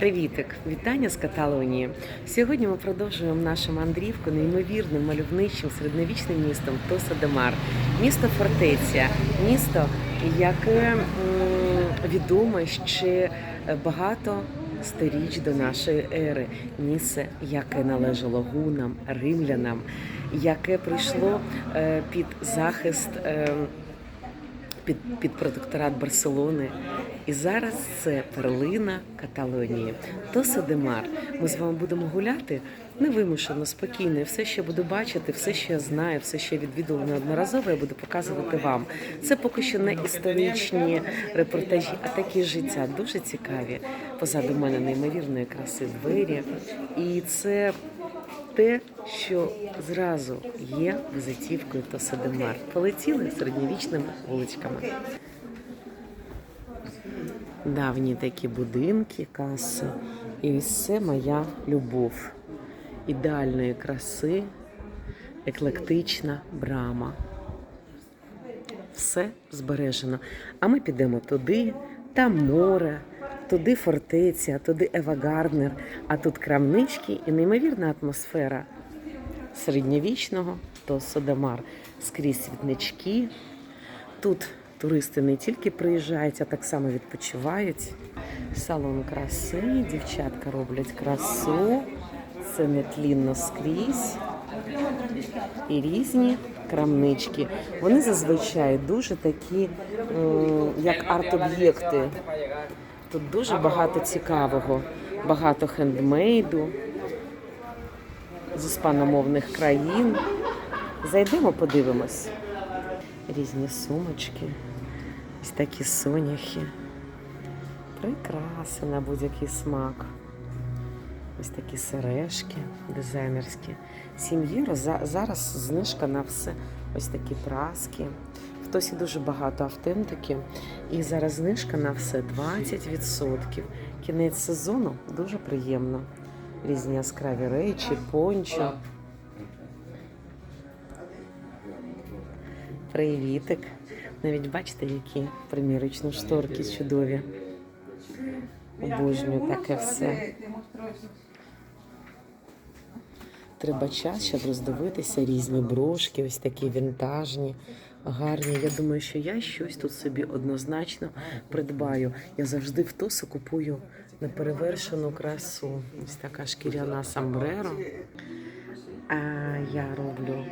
Привітик! Вітання з Каталонії. Сьогодні ми продовжуємо нашу мандрівку неймовірним мальовничим середньовічним містом Тоса де Мар. Місто Фортеця, місто, яке відоме ще багато сторіч до нашої ери. Місце, яке належало гунам, римлянам, яке прийшло е, під захист. Під, під протекторат Барселони. І зараз це перлина Каталонії. Тоса де. Ми з вами будемо гуляти невимушено, спокійно. Все, що буду бачити, все, що я знаю, все, що я відвідувала неодноразово, я буду показувати вам. Це поки що не історичні репортажі, а такі життя дуже цікаві. Позаду мене неймовірної краси двері. І це те, що зразу є визитівкою Тоса де Полетіли середньовічними вуличками. Давні такі будинки, каси. І це моя любов. Ідеальної краси, еклектична брама. Все збережено. А ми підемо туди, там море, туди фортеця, туди Ева Гарднер, а тут крамнички і неймовірна атмосфера середньовічного то Содомар. Скрізь світнички. Тут туристи не тільки приїжджають, а так само відпочивають. Салон краси, дівчатка роблять красу. Це нетлінно скрізь. І різні крамнички. Вони зазвичай дуже такі, як арт-об'єкти. Тут дуже багато цікавого, багато хендмейду з іспаномовних країн. Зайдемо, подивимось. Різні сумочки, ось такі соняхи. Прикраси на будь-який смак. Ось такі сережки дизайнерські. 7 євро. За- Зараз знижка на все. Ось такі праски. В Тосі дуже багато автентики. І зараз знижка на все 20%. Кінець сезону дуже приємно. Різні яскраві речі, пончо. Привітик. Навіть бачите, які примірочні шторки чудові. Обожнюю таке все. Треба час, щоб роздивитися різні брошки, ось такі вінтажні, гарні. Я думаю, що я щось тут собі однозначно придбаю. Я завжди в тосу купую неперевершену красу. Ось така шкіряна самбреро. А я роблю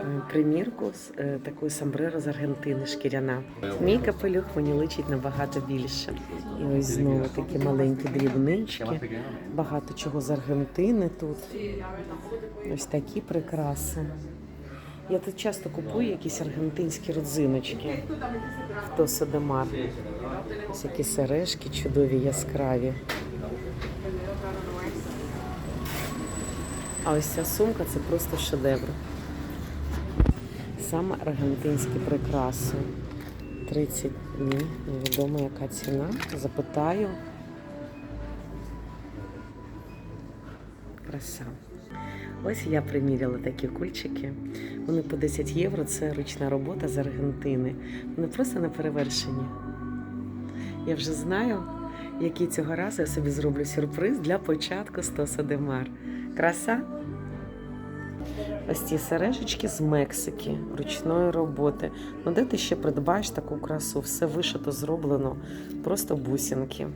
е, примірку з е, такої самбреро з Аргентини шкіряна. Мій капелюх мені личить набагато більше. І ось знову такі маленькі дрібнички. Багато чого з Аргентини тут. Ось такі прикраси. Я тут часто купую якісь аргентинські родзиночки. Хто Содемар. Ось які сережки чудові, яскраві. А ось ця сумка це просто шедевр. Саме аргентинські прикраси. 30 днів, невідомо яка ціна. Запитаю. Краса. Ось я приміряла такі кульчики. Вони по 10 євро. Це ручна робота з Аргентини. Вони просто не перевершені. Я вже знаю, який цього разу я собі зроблю сюрприз для початку Стоса де Мар. Краса. Ось ці сережечки з Мексики, ручної роботи. Ну де ти ще придбаєш таку красу? Все вишито, зроблено, просто бусинки.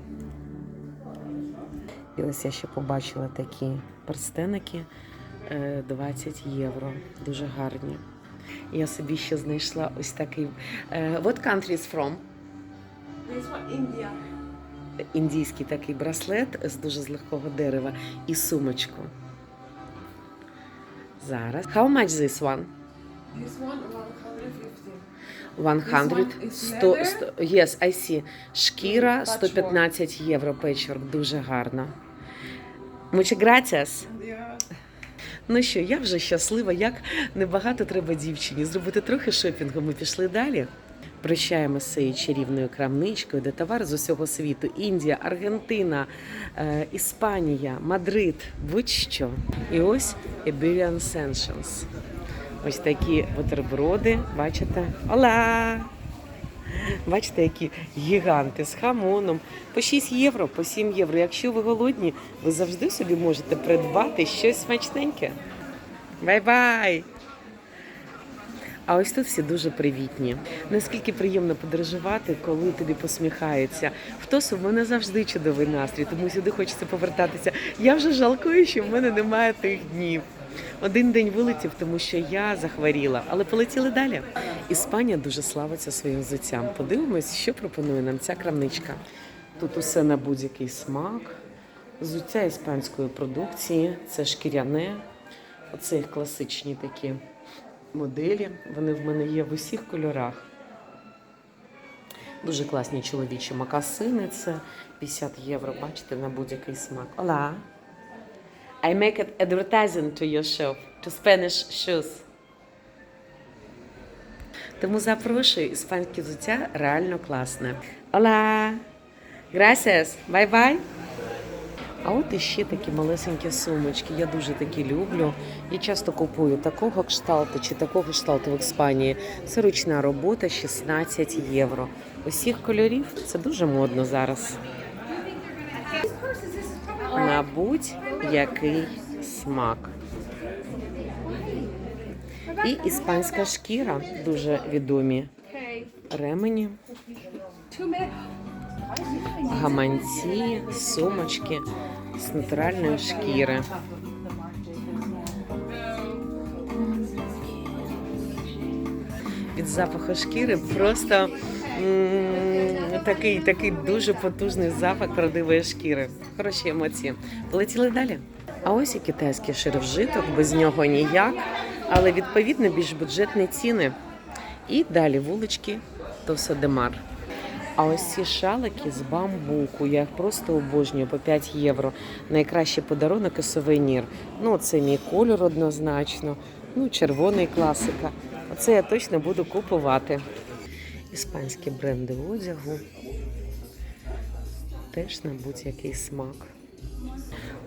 І ось я ще побачила такі перстеники 20 євро. Дуже гарні. Я собі ще знайшла ось такий. е, What country is from? This one, India. Індійський такий браслет з дуже з легкого дерева і сумочку. Зараз. How much this one? This one, 150. 100, This one is 100, 100 yes, I see. Шкіра 115 євро печворк, дуже гарно. Muchas gracias. Ну що, я вже щаслива, як небагато треба дівчині. Зробити трохи шопінгу. Ми пішли далі. Прощаємося з цією чарівною крамничкою, де товар з усього світу: Індія, Аргентина, е, Іспанія, Мадрид, будь-що. І ось Iberian Sanctions. Ось такі бутерброди, бачите? Ола! Бачите, які гіганти з хамоном. По 6 євро, по 7 євро. Якщо ви голодні, ви завжди собі можете придбати щось смачненьке. Бай-бай! А ось тут всі дуже привітні. Наскільки приємно подорожувати, коли тобі посміхаються. В Тосу в мене завжди чудовий настрій, тому сюди хочеться повертатися. Я вже жалкую, що в мене немає тих днів. Один день вилетів, тому що я захворіла, але полетіли далі. Іспанія дуже славиться своїм взуттям. Подивимось, що пропонує нам ця крамничка. Тут усе на будь-який смак. Взуття іспанської продукції, це шкіряне. Оце їх класичні такі моделі. Вони в мене є в усіх кольорах. Дуже класні чоловічі макасини. Це 50 євро, бачите, на будь-який смак. Ола. I make an advertising to your shop, to Spanish shoes. Тому запрошую, іспанське взуття реально класне. Ола! Gracias! Бай-бай! А от іще такі малесенькі сумочки. Я дуже такі люблю. Я часто купую такого кшталту чи такого кшталту в Іспанії. Це ручна робота 16 євро. Усіх кольорів це дуже модно зараз. На будь-який смак. І іспанська шкіра дуже відомі. Ремені, гаманці, сумочки з натуральної шкіри. Від запаху шкіри просто такий, такий дуже потужний запах правдивої шкіри. Хороші емоції. Полетіли далі. А ось і китайський ширвжиток, без нього ніяк, але відповідно більш бюджетні ціни. І далі вулички Тосадемар. А ось ці шалики з бамбуку, я їх просто обожнюю по 5 євро. Найкращий подарунок і сувенір. Ну, це мій кольор однозначно. Ну, червоний класика. Оце я точно буду купувати. Іспанські бренди одягу. Теж на будь-який смак.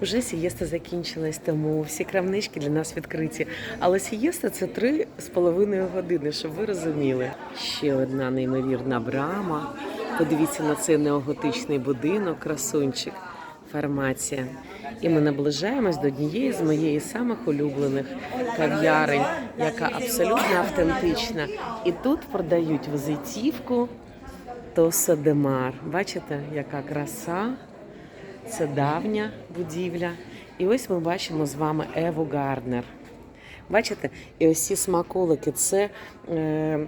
Уже сієста закінчилась, тому всі крамнички для нас відкриті. Але сієста це три з половиною години, щоб ви розуміли. Ще одна неймовірна брама. Подивіться на цей неоготичний будинок, красунчик, фармація. І ми наближаємось до однієї з моєї самих улюблених кав'ярень, яка абсолютно автентична. І тут продають визитівку Тоса Демар. Бачите, яка краса? Це давня будівля. І ось ми бачимо з вами Еву Гарднер. Бачите? І ось ці смаколики це е,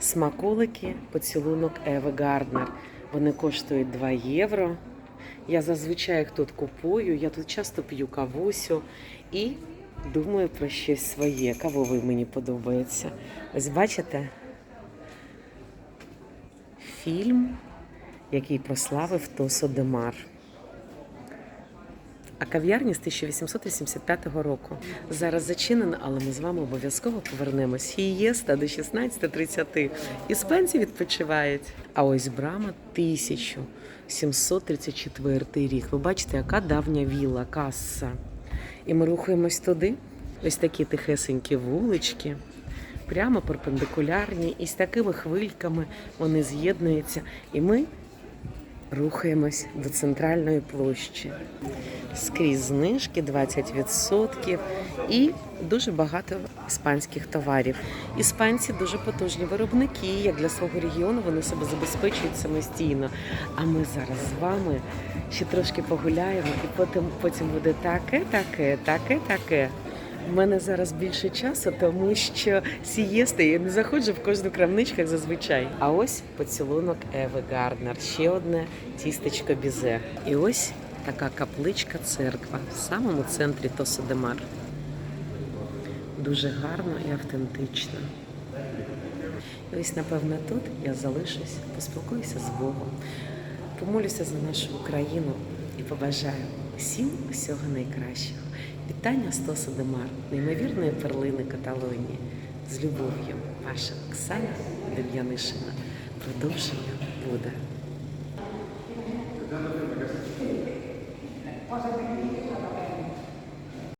смаколики поцілунок Еви Гарднер. Вони коштують 2 євро. Я зазвичай їх тут купую, я тут часто п'ю кавусю і думаю про щось своє. Кавовий мені подобається. Ось бачите? Фільм який прославив Тосо Демар. А кав'ярні з 1885 року. Зараз зачинена, але ми з вами обов'язково повернемось. Фієста до 16.30. Іспанці відпочивають. А ось брама 1734 рік. Ви бачите, яка давня віла, каса. І ми рухаємось туди. Ось такі тихесенькі вулички. Прямо перпендикулярні, і з такими хвильками вони з'єднуються. І ми рухаємось до центральної площі. Скрізь знижки 20% і дуже багато іспанських товарів. Іспанці дуже потужні виробники, як для свого регіону вони себе забезпечують самостійно. А ми зараз з вами ще трошки погуляємо, і потім, потім буде таке, таке, таке, таке. У мене зараз більше часу, тому що сієста я не заходжу в кожну крамничку, зазвичай. А ось поцілунок Еви Гарднер, ще одне тістечко бізе. І ось така капличка церква в самому центрі Тосодемар. Дуже гарно і автентично. І ось, напевно, тут я залишусь, поспілкуюся з Богом, помолюся за нашу Україну і побажаю всім усього найкращого. Вітання Стоса Демар, неймовірної перлини Каталонії. З любов'ю, ваша Оксана Дем'янишина. Продовження буде.